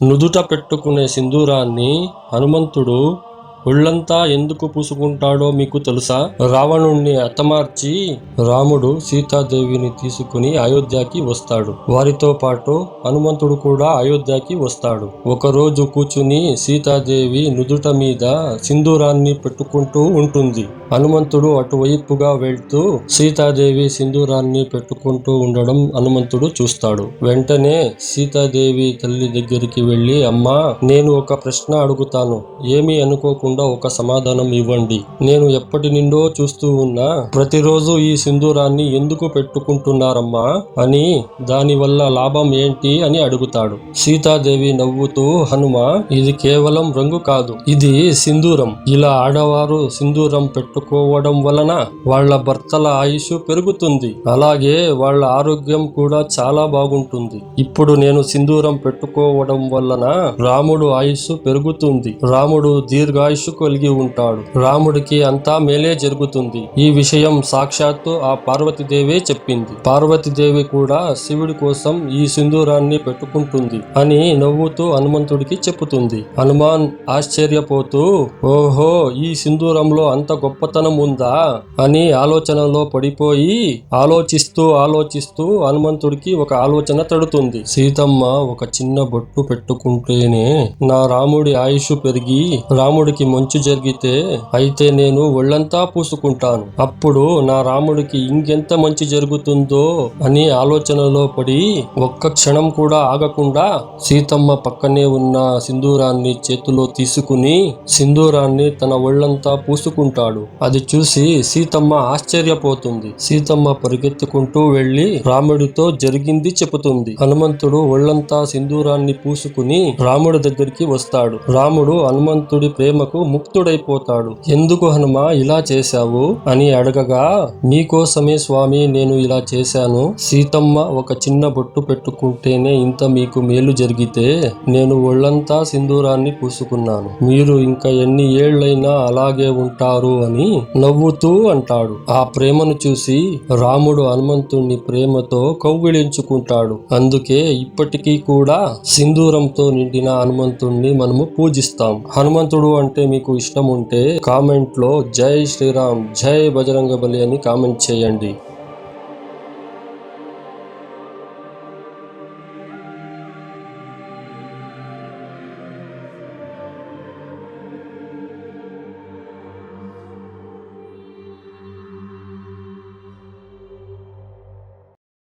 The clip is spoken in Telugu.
నుదుట పెట్టుకునే సింధూరాన్ని హనుమంతుడు ఒళ్ళంతా ఎందుకు పూసుకుంటాడో మీకు తెలుసా? రావణుణ్ణి హతమార్చి రాముడు సీతాదేవిని తీసుకుని అయోధ్యకి వస్తాడు. వారితో పాటు హనుమంతుడు కూడా అయోధ్యకి వస్తాడు. ఒకరోజు కూర్చుని సీతాదేవి నుదుట మీద సింధూరాన్ని పెట్టుకుంటూ ఉంటుంది. హనుమంతుడు అటువైపుగా వెళ్తూ సీతాదేవి సింధూరాన్ని పెట్టుకుంటూ ఉండడం హనుమంతుడు చూస్తాడు. వెంటనే సీతాదేవి తల్లి దగ్గరికి వెళ్ళి అమ్మా నేను ఒక ప్రశ్న అడుగుతాను. ఏమీ అనుకోకుండా ఒక సమాధానం ఇవ్వండి. నేను ఎప్పటి నుండో చూస్తూ ఉన్నా ప్రతిరోజు ఈ సింధూరాన్ని ఎందుకు పెట్టుకుంటున్నారమ్మా? అని దానివల్ల లాభం ఏంటి అని అడుగుతాడు. సీతాదేవి నవ్వుతూ హనుమ ఇది కేవలం రంగు కాదు ఇది సింధూరం. ఇలా ఆడవారు సింధూరం పెట్టుకోవడం వలన వాళ్ళ భర్తల ఆయుష్ పెరుగుతుంది. అలాగే వాళ్ళ ఆరోగ్యం కూడా చాలా బాగుంటుంది. ఇప్పుడు నేను సింధూరం పెట్టుకోవడం వలన రాముడు ఆయుష్ పెరుగుతుంది. రాముడు దీర్ఘాయుష్ కలిగి ఉంటాడు. రాముడికి అంతా మేలే జరుగుతుంది. ఈ విషయం సాక్షాత్తు ఆ పార్వతీదేవే చెప్పింది. పార్వతీదేవి కూడా శివుడి కోసం ఈ సింధూరాన్ని పెట్టుకుంటుంది అని నవ్వుతూ హనుమంతుడికి చెప్పుతుంది. హనుమాన్ ఆశ్చర్యపోతూ ఓహో ఈ సింధూరంలో అంత గొప్పతనం ఉందా? అని ఆలోచనలో పడిపోయి ఆలోచిస్తూ ఆలోచిస్తూ హనుమంతుడికి ఒక ఆలోచన తడుతుంది. సీతమ్మ ఒక చిన్న బొట్టు పెట్టుకుంటేనే నా రాముడి ఆయుష్ పెరిగి రాముడికి మంచు జరిగితే అయితే నేను ఒళ్ళంతా పూసుకుంటాను. అప్పుడు నా రాముడికి ఇంకెంత మంచి జరుగుతుందో అని ఆలోచనలో పడి ఒక్క క్షణం కూడా ఆగకుండా సీతమ్మ పక్కనే ఉన్న సింధూరాన్ని చేతిలో తీసుకుని సింధూరాన్ని తన ఒళ్ళంతా పూసుకుంటాడు. అది చూసి సీతమ్మ ఆశ్చర్యపోతుంది. సీతమ్మ పరిగెత్తుకుంటూ వెళ్ళి రాముడితో జరిగింది చెబుతుంది. హనుమంతుడు ఒళ్ళంతా సింధూరాన్ని పూసుకుని రాముడి దగ్గరికి వస్తాడు. రాముడు హనుమంతుడి ప్రేమకు ముక్తుడైపోతాడు. ఎందుకు హనుమ ఇలా చేశావు? అని అడగగా మీకోసమే స్వామి నేను ఇలా చేశాను. సీతమ్మ ఒక చిన్న బొట్టు పెట్టుకుంటేనే ఇంత మీకు మేలు జరిగితే నేను ఒళ్ళంతా సింధూరాన్ని పూసుకున్నాను. మీరు ఇంకా ఎన్ని ఏళ్ళైనా అలాగే ఉంటారు అని నవ్వుతూ అంటాడు. ఆ ప్రేమను చూసి రాముడు హనుమంతుణ్ణి ప్రేమతో కౌగిలించుకుంటాడు. అందుకే ఇప్పటికీ కూడా సింధూరంతో నిండిన హనుమంతుణ్ణి మనము పూజిస్తాం. హనుమంతుడు అంటే మీకు ఇష్టం ఉంటే కామెంట్లో జై శ్రీరామ్ జై బజరంగ బలి అని కామెంట్ చేయండి.